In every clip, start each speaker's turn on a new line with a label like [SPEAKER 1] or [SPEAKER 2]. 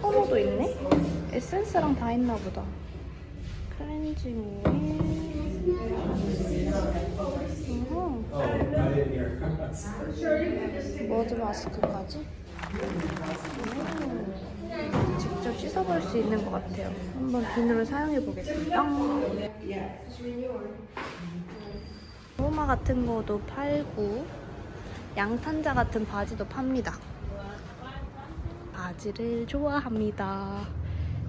[SPEAKER 1] 토너도 있네? 에센스랑 다 있나 보다. 클렌징 오일. 머드 마스크까지. 음. 직접 씻어볼 수 있는 것 같아요. 한번 비누를 사용해 보겠습니다. 로마 같은 거도 팔고 양탄자 같은 바지도 팝니다. 바지를 좋아합니다.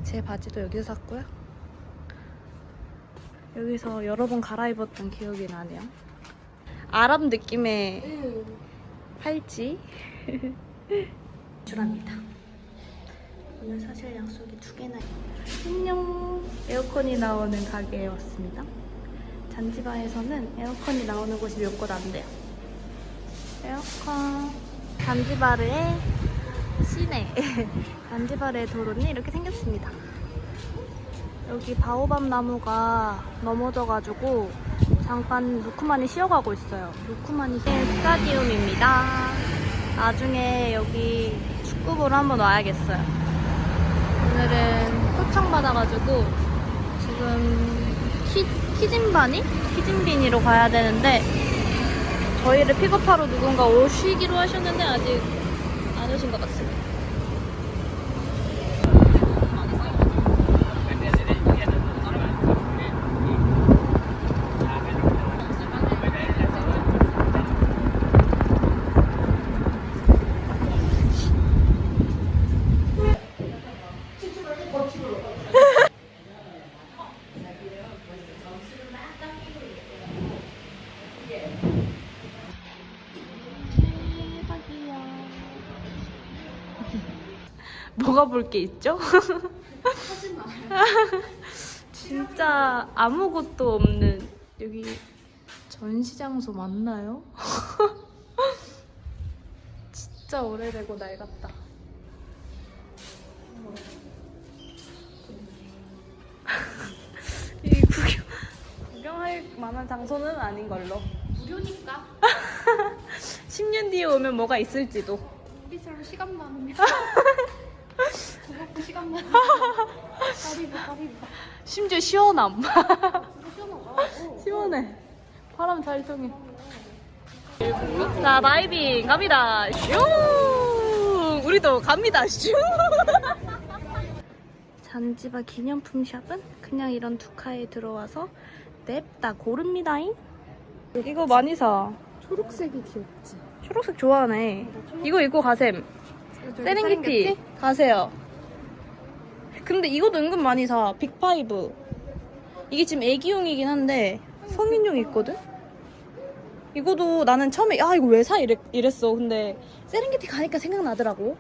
[SPEAKER 1] 제 바지도 여기서 샀고요. 여기서 여러 번 갈아입었던 기억이 나네요. 아랍 느낌의 팔찌. 줄합니다. 오늘 사실 약속이 두 개나 있어요. 안녕. 에어컨이 나오는 가게에 왔습니다. 잔지바에서는 에어컨이 나오는 곳이 몇 곳 안 돼요. 에어컨. 잔지바르의 시내. 잔지바르의 도로는 이렇게 생겼습니다. 여기 바오밤 나무가 넘어져가지고 잠깐 루크만이 쉬어가고 있어요. 루크만이 스타디움입니다. 나중에 여기 축구 보러 한번 와야겠어요. 오늘은 초청 받아가지고 지금 키, 키진바니? 키진비니로 가야 되는데 저희를 픽업하러 누군가 오시기로 하셨는데 아직 안 오신 것 같습니다. 뭐가 볼게 있죠? 진짜 아무것도 없는 여기 전시장소 맞나요? 진짜 오래되고 낡았다. 이 구경, 구경할 만한 장소는 아닌 걸로.
[SPEAKER 2] 무료니까
[SPEAKER 1] 10년 뒤에 오면 뭐가 있을지도.
[SPEAKER 2] 우리처럼 시간 많으면 시간 많으면 까리고 까리고
[SPEAKER 1] 심지어 시원함. 시원해. 바람 잘 통해. 자, 다이빙 갑니다. 슝! 우리도 갑니다. 슝! 잔지바 기념품 샵은 그냥 이런 두카에 들어와서 냅다 고릅니다잉. 이거 많이 사.
[SPEAKER 2] 초록색이 귀엽지
[SPEAKER 1] 초록색 좋아하네. 이거 입고 가셈. 세렝게티 가세요. 근데 이것도 은근 많이 사. 빅파이브. 이게 지금 애기용이긴 한데 성인용 있거든? 이거도 나는 처음에 야 이거 왜 사 이랬, 이랬어. 근데 세렝게티 가니까 생각나더라고.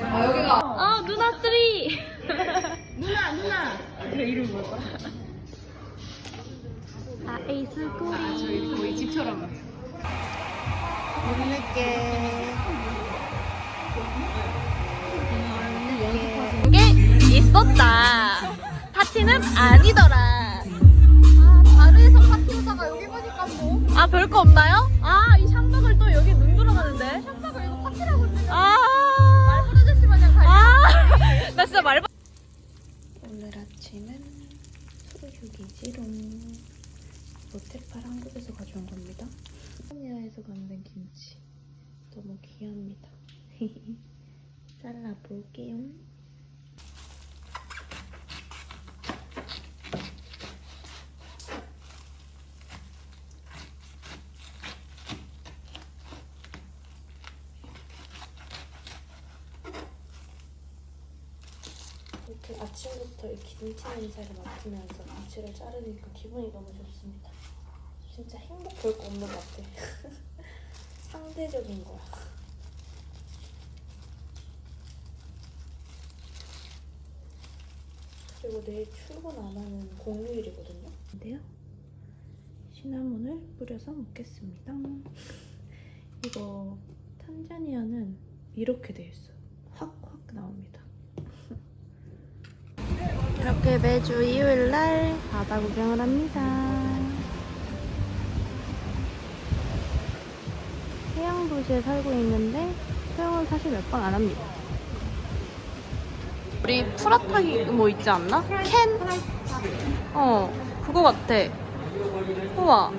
[SPEAKER 1] 아 누나 쓰리.
[SPEAKER 2] 누나 누나 그 이름 뭐야?
[SPEAKER 1] 아 에이스 꼬리.
[SPEAKER 2] 거의 집처럼
[SPEAKER 1] 못 늦게. 이게 있었다. 파티는 아니더라.
[SPEAKER 2] 아 다르에서 파티 오다가 여기 보니까 뭐
[SPEAKER 1] 아, 별거 없나요? 아, 이 샴덕을 또 여기 눈 돌아가는데?
[SPEAKER 2] 샴푸가 이거 파티라고 했는데
[SPEAKER 1] 아.
[SPEAKER 2] 말벌 아저씨 마냥 가
[SPEAKER 1] 아. 나 진짜 말 오늘 아침은 수루죽이지롱. 모테팔 한국에서 가져온 겁니다. 스파니아에서 만든 김치. 너무 귀합니다. 잘라볼게요. 이렇게 아침부터 이 김치 냄새를 맡으면서 김치를 자르니까 기분이 너무 좋습니다. 진짜 행복 볼거 없는 것 같아. 상대적인 거야. 그리고 내일 출근 안 하는 공휴일이거든요. 근데요. 시나몬을 뿌려서 먹겠습니다. 이거 탄자니아는 이렇게 돼 있어요. 확확 나옵니다. 이렇게 매주 일요일 날 바다 구경을 합니다. 수영 도시에 살고 있는데 수영은 사실 몇 번 안 합니다. 우리 프라타기 뭐 있지 않나? 캔? 어, 그거 같아. 우와.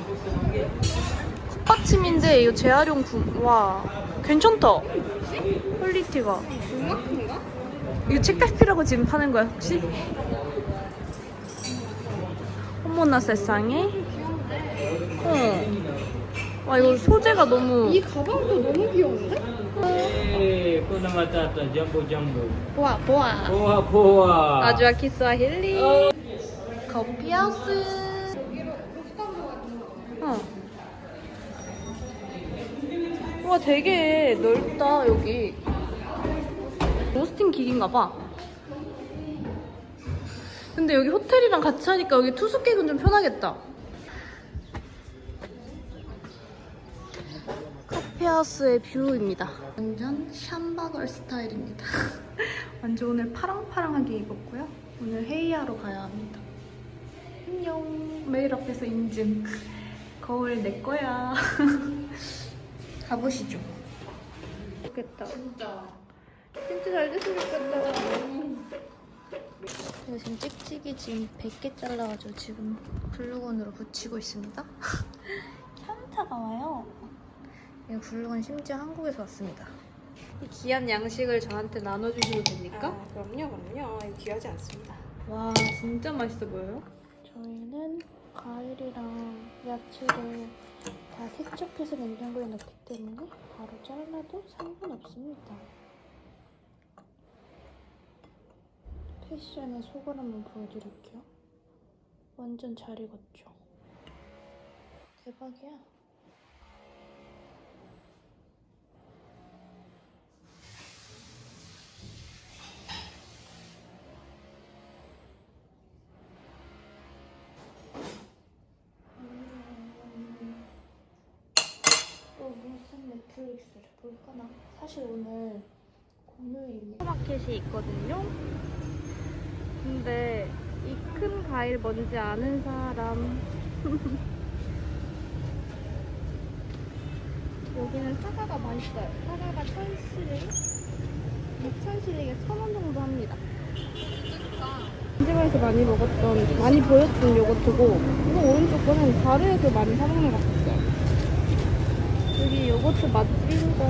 [SPEAKER 1] 컵받침인데 이거 재활용 구, 와. 괜찮다. 퀄리티가.
[SPEAKER 2] 이만큼인가?
[SPEAKER 1] 이거 책갈피라고 지금 파는 거야, 혹시? 어머나 세상에. 어. 와, 이거 소재가 너무.
[SPEAKER 2] 이 가방도 너무 귀여운데?
[SPEAKER 3] Eh, kuna matata, jambo jambo.
[SPEAKER 2] 보아 보아
[SPEAKER 3] Poa poa.
[SPEAKER 1] 아주아 키스와힐리. 커피 하우스. 어. 와, 되게 넓다, 여기. 로스팅 기기인가 봐. 근데 여기 호텔이랑 같이 하니까 여기 투숙객은 좀 편하겠다. 커피하우스의 뷰입니다. 완전 샴바걸 스타일입니다. 완전 오늘 파랑파랑하게 입었고요. 오늘 회의하러 가야 합니다. 안녕. 메일 앞에서 인증. 거울 내 거야. 가보시죠. 좋겠다.
[SPEAKER 2] 진짜
[SPEAKER 1] 진짜 잘 됐으면 좋겠다. 제가 지금 찍찍이 지금 100개 잘라가지고 지금 글루건으로 붙이고 있습니다. 현타가 와요. 이 글루건 심지어 한국에서 왔습니다. 이 귀한 양식을 저한테 나눠주셔도 됩니까?
[SPEAKER 2] 아, 그럼요 그럼요 이거 귀하지 않습니다
[SPEAKER 1] 와 진짜 맛있어 보여요. 저희는 과일이랑 야채를 다 세척해서 냉장고에 넣기 때문에 바로 잘라도 상관없습니다. 패션의 속을 한번 보여드릴게요. 완전 잘 익었죠? 대박이야. 무슨 넷플릭스를 볼까나? 사실 오늘 공휴일입니다. 마켓이 있거든요. 근데 이 큰 과일 뭔지 아는 사람. 여기는 사과가 맛있어요. 사과가 천실링? 2천실링에 천원 정도 합니다. 현지에서 많이 먹었던, 많이 보였던 요거트고, 이거 오른쪽 거는 바르에서 많이 사먹는 것 같았어요. 여기 요거트 맛집인가?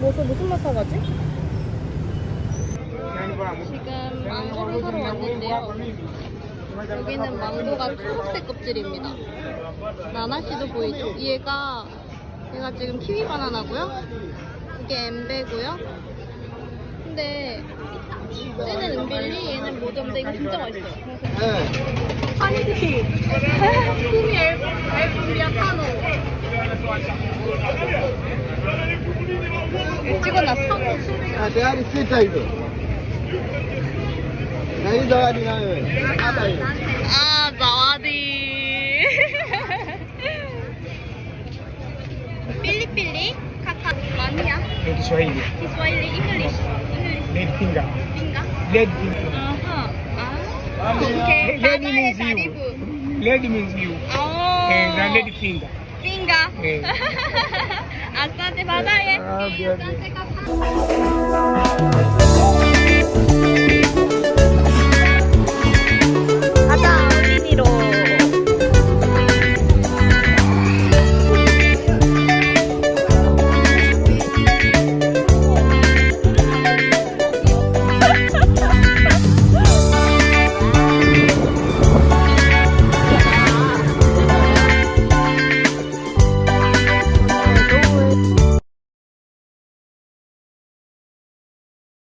[SPEAKER 1] 뭐서 무슨 맛 사가지? 지금 망고를 사러 왔는데요. 여기는 망고가 초록색 껍질입니다. 나나씨도 보이죠? 얘가 얘가 지금 키위 바나나고요. 이게 엠베고요. 근데 쟤는 은빌리, 얘는 모점데 이거 진짜 맛있어요. 그래서 파니티 쿠미 엘프리아 파노 찍어놨어?
[SPEAKER 4] Ah, tayari sita hizo. Na hii zawadi nayo. Hapa hiyo.
[SPEAKER 1] 아, 나와디. 필리필리? 카카. 마니야?
[SPEAKER 5] Ni Kiswahili.
[SPEAKER 1] Kiswahili, English. English.
[SPEAKER 5] Red finger.
[SPEAKER 1] Pinga?
[SPEAKER 5] Red finger.
[SPEAKER 1] 아하. 아. 오케이.
[SPEAKER 5] Red
[SPEAKER 1] 바다의
[SPEAKER 5] means you.
[SPEAKER 1] 다리부.
[SPEAKER 5] Red means you.
[SPEAKER 1] 어.
[SPEAKER 5] And the red finger.
[SPEAKER 1] 핑가.
[SPEAKER 5] 예.
[SPEAKER 1] 아싸한테 바다 에.
[SPEAKER 4] Ah, biar dia.
[SPEAKER 1] 아싸한테 가파.